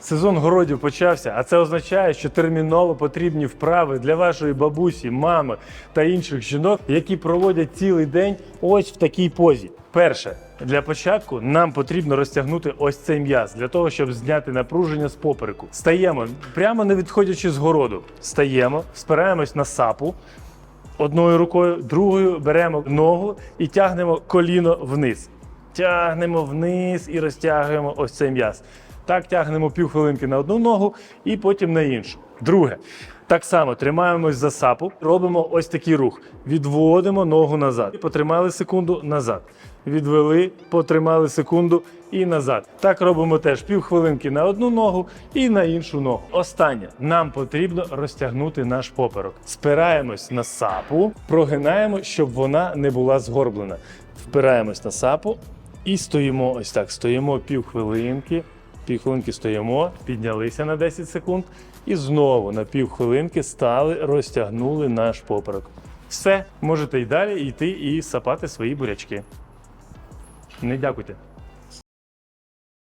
Сезон городів почався, а це означає, що терміново потрібні вправи для вашої бабусі, мами та інших жінок, які проводять цілий день ось в такій позі. Перше, для початку нам потрібно розтягнути ось цей м'яз для того, щоб зняти напруження з попереку. Стаємо прямо не відходячи з городу. Стаємо, спираємось на сапу одною рукою, другою беремо ногу і тягнемо коліно вниз. Тягнемо вниз і розтягуємо ось цей м'яз. Так тягнемо півхвилинки на одну ногу і потім на іншу. Друге. Так само тримаємось за сапу, робимо ось такий рух. Відводимо ногу назад. Потримали секунду назад. Відвели, потримали секунду і назад. Так робимо теж півхвилинки на одну ногу і на іншу ногу. Останнє нам потрібно розтягнути наш поперек. Спираємось на сапу, прогинаємо, щоб вона не була згорблена. Впираємось на сапу і стоїмо ось так. Стоїмо півхвилинки. Півхвилинки стоїмо, піднялися на 10 секунд і знову на півхвилинки стали, розтягнули наш поперек. Все, можете й далі йти і сапати свої бурячки. Не дякуйте.